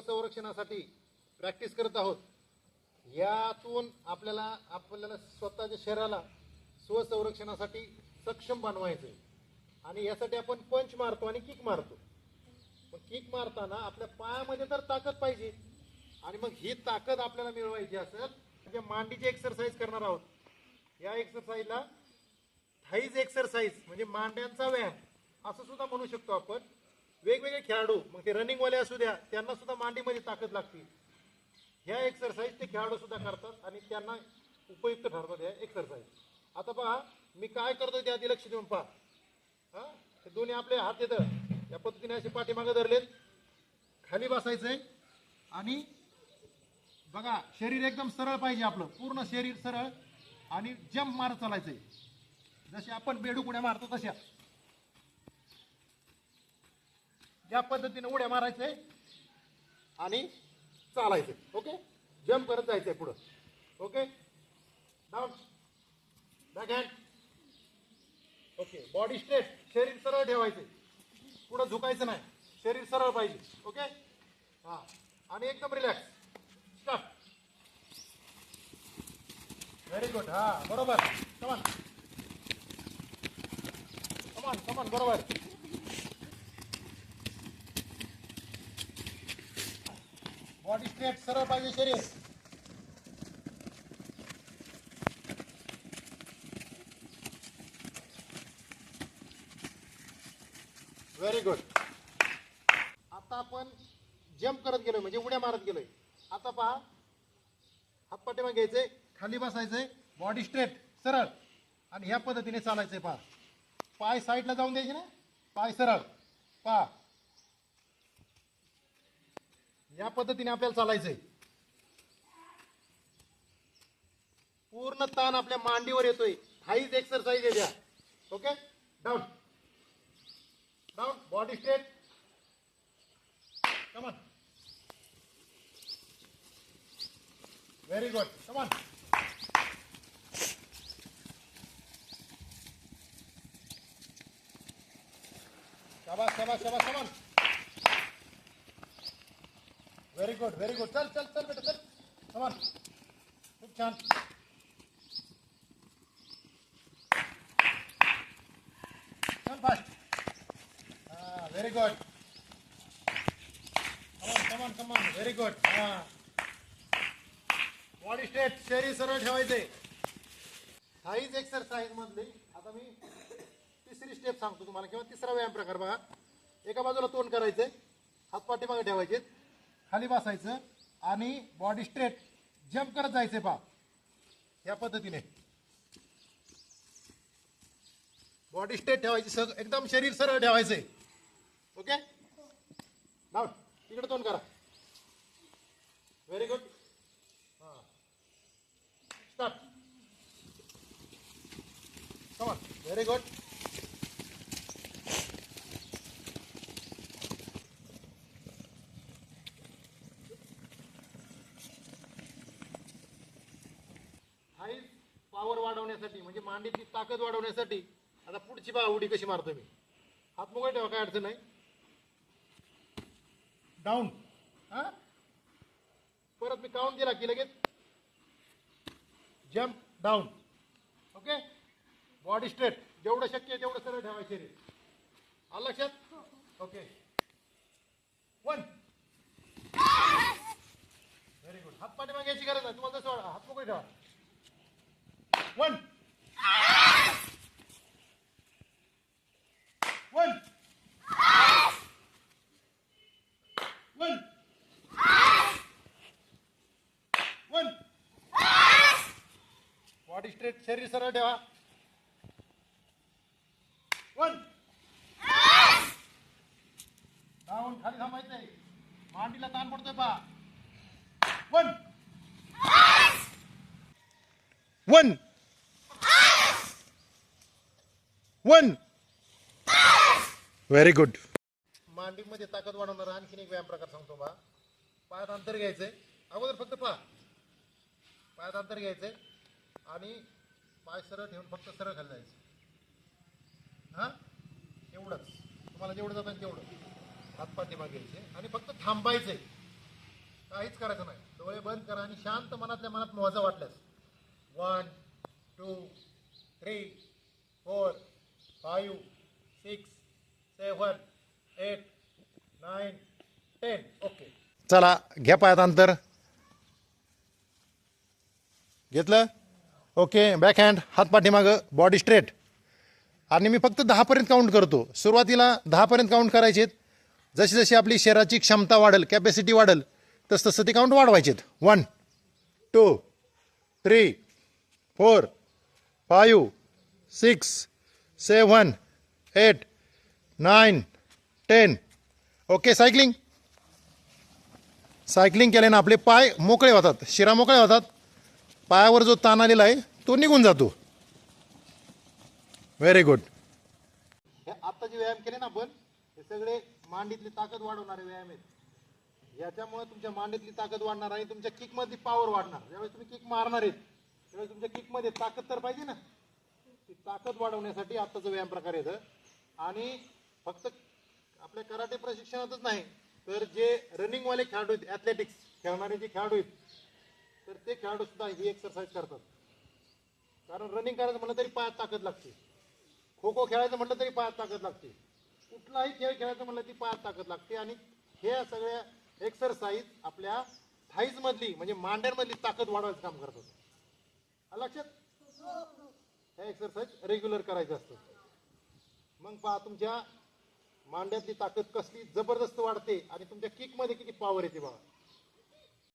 स्वसंरक्षणासाठी practice करत आहोत. यातून आपल्याला आपल्याला स्वतःच्या शरीराला स्वसंरक्षणासाठी सक्षम बनवायचं आहे आणि यासाठी आपण पंच मारतो आणि किक मारतो. मग किक मारताना आपल्या पायामध्ये तर ताकद पाहिजे. आणि मग ही ताकद आपल्याला मिळवायची असेल म्हणजे मांडीची एक्सरसाइज करणार आहोत. या एक्सरसाइजला थाईज एक्सरसाइज म्हणजे मांड्यांचा व्यायाम असं सुद्धा म्हणू शकतो आपण. वेगवेगळे खेळाडू मग ते रनिंगवाले असू द्या त्यांना सुद्धा मांडीमध्ये ताकद लागते. ह्या एक्सरसाइज ते खेळाडू सुद्धा करतात आणि त्यांना उपयुक्त ठरतात ह्या एक्सरसाइज आता पहा मी काय करतोय ते आधी लक्ष देऊन पहा. हा? हे दोन्ही आपले हात येतं या पद्धतीने असे पाठीमागे धरलेत. खाली बसायचंय. आणि बघा शरीर एकदम सरळ पाहिजे आपलं. पूर्ण शरीर सरळ आणि जंप मारत चालायचंय. जसे आपण बेडूक उड्या मारतो तशा. या पद्धतीने उड्या मारायचे आणि चालायचे. ओके? जम्प करत जायचंय पुढं. Okay? Down back hand okay body straight शरीर सरळ ठेवायचे. पुढं झुकायचं नाही. शरीर सरळ पाहिजे. ओके? हा. आणि एकदम रिलॅक्स स्टॉप व्हेरी गुड हा बरोबर. कमान कमान कमान बरोबर. बॉडी स्ट्रेट सरळ पाहिजे शरीर. व्हेरी गुड आता आपण जम्प करत गेलोय म्हणजे उड्या मारत गेलोय. आता पहा हात पाठीमागे घ्यायचे खाली बसायचंय बॉडी स्ट्रेट सरळ. आणि ह्या पद्धतीने चालायचंय पहा. पाय साईडला जाऊन द्यायचे ना? पाय सरळ. पहा. या पद्धतीने आपल्याला चालायचंय. पूर्ण ताण आपल्या मांडीवर येतोय. हाईच एक्सरसाइज आहे द्या okay down down body straight come on very good come on शाबाश शाबाश शाबाश come on very good very good चल चल चल बेटा चल. समान खूप छान. चल फास्ट हा व्हेरी गुड समान समान समान व्हेरी गुड हा. बॉडी स्ट्रेट शरीर सरळ ठेवायचे. हाईच एक्सरसाइज मधली. आता मी तिसरी स्टेप सांगतो तुम्हाला. किंवा तिसरा व्यायाम प्रकार बघा. एका बाजूला तोंड करायचे. हात पाठीमागे ठेवायचे खाली बसायचं आणि बॉडी स्ट्रेट जम्प करत जायचंय पा या पद्धतीने. बॉडी स्ट्रेट ठेवायची सग एकदम शरीर सरळ ठेवायचंय. ओके नाव तिकडे तोंड करा. व्हेरी गुड हां. Start come on very good height power वाढवण्यासाठी म्हणजे मांडीतली ताकद वाढवण्यासाठी आता पुढची पहा उडी कशी मारतो मी? हात मोकळे ठेवा काय अडचण नाही. डाऊन हा? परत मी काउंट दिला की लगेच? Jump down okay body straight जेवढं शक्य आहे तेवढं सरळ ठेवायचे रे आलं लक्षात? ओके वन व्हेरी गुड हात पाठी मागायची गरज नाही. तुम्हाला जसं हात मोकळे ठेवा. One one one one body straight शरीर सरळ ठेवा वन डाऊन खाली थांबायचंय मांडीला ताण पडतोय पा one one one very good मांडीमध्ये ताकद वाढवणारा आणखीन एक व्यायाम प्रकार सांगतो बा. पायात अंतर घ्यायचंय अगोदर फक्त पहा. पायात अंतर घ्यायचंय आणि पाय सरळ ठेवून फक्त सरळ खाली जायचं. हा? एवढंच. तुम्हाला जेवढं जातं तेवढं. हात पाठी घ्यायचे. आणि फक्त थांबायचंय काहीच करायचं नाही. डोळे बंद करा आणि शांत मनातल्या मनात मोजा वाटल्यास. One two three four five six seven eight nine ten okay चला घ्या पायात अंतर. घेतलं? ओके बॅक हँड हात पाठीमागं बॉडी स्ट्रेट आणि मी फक्त दहापर्यंत काउंट करतो. सुरुवातीला दहापर्यंत काउंट करायचे जशी जशी आपली शरीराची क्षमता वाढेल कॅपॅसिटी वाढेल तस तसं ते count वाढवायचेत one two three four five six seven eight nine ten okay cycling cycling केल्यानं आपले पाय मोकळे होतात शिरा मोकळे होतात. पायावर जो ताण आलेला आहे तो निघून जातो. व्हेरी गुड आता जे व्यायाम केले ना आपण हे सगळे मांडीतली ताकद वाढवणारे व्यायाम आहेत. याच्यामुळे तुमच्या मांडीतली ताकद वाढणार आणि तुमच्या किक मधली पॉवर वाढणार. ज्यावेळेस तुम्ही किक मारणार आहेत त्यावेळेस तुमच्या किकमध्ये ताकद तर पाहिजे ना. ती ताकद वाढवण्यासाठी आत्ताचा व्यायाम प्रकार येतं. आणि फक्त आपल्या कराटे प्रशिक्षणातच नाही तर जे रनिंगवाले खेळाडू आहेत ॲथलेटिक्स खेळणारे जे खेळाडू आहेत तर ते खेळाडू सुद्धा ही एक्सरसाइज करतात. कारण रनिंग करायचं म्हटलं तरी पायात ताकद लागते. खो खो खेळायचं म्हटलं तरी पायात ताकद लागते. कुठलाही खेळ खेळायचं म्हटलं ती पायात ताकद लागते. आणि हे सगळ्या एक्सरसाइज आपल्या थाईजमधली म्हणजे मांड्यांमधली ताकद वाढवायचं काम करतात. लक्षात? हे एक्सरसाइज रेग्युलर करायचं असतं. मग पहा तुमच्या मांड्यातली ताकद कसली जबरदस्त वाढते आणि तुमच्या किकमध्ये किती पॉवर येते बघा.